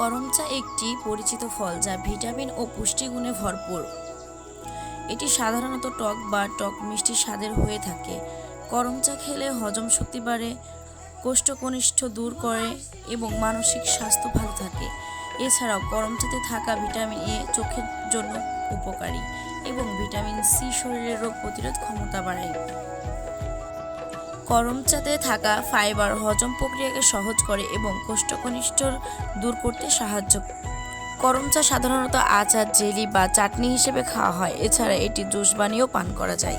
করম চা একটি পরিচিত ফল যা ভিটামিন ও পুষ্টিগুণে ভরপুর। এটি সাধারণত টক বা টক মিষ্টি স্বাদের হয়ে থাকে। করম চা খেলে হজম শক্তি বাড়ে, কোষ্ঠকনিষ্ঠ দূর করে এবং মানসিক স্বাস্থ্য ভালো থাকে। এছাড়াও করম চাতে থাকা ভিটামিন এ চোখের জন্য উপকারী এবং ভিটামিন সি শরীরের রোগ প্রতিরোধ ক্ষমতা বাড়ায়। করম চাতে থাকা ফাইবার হজম প্রক্রিয়াকে সহজ করে এবং কোষ্ঠকনিষ্ঠ দূর করতে সাহায্য গরম চা সাধারণত আচার, জেলি বা চাটনি হিসেবে খাওয়া হয়। এছাড়া এটি জুস বানিয়েও পান করা যায়।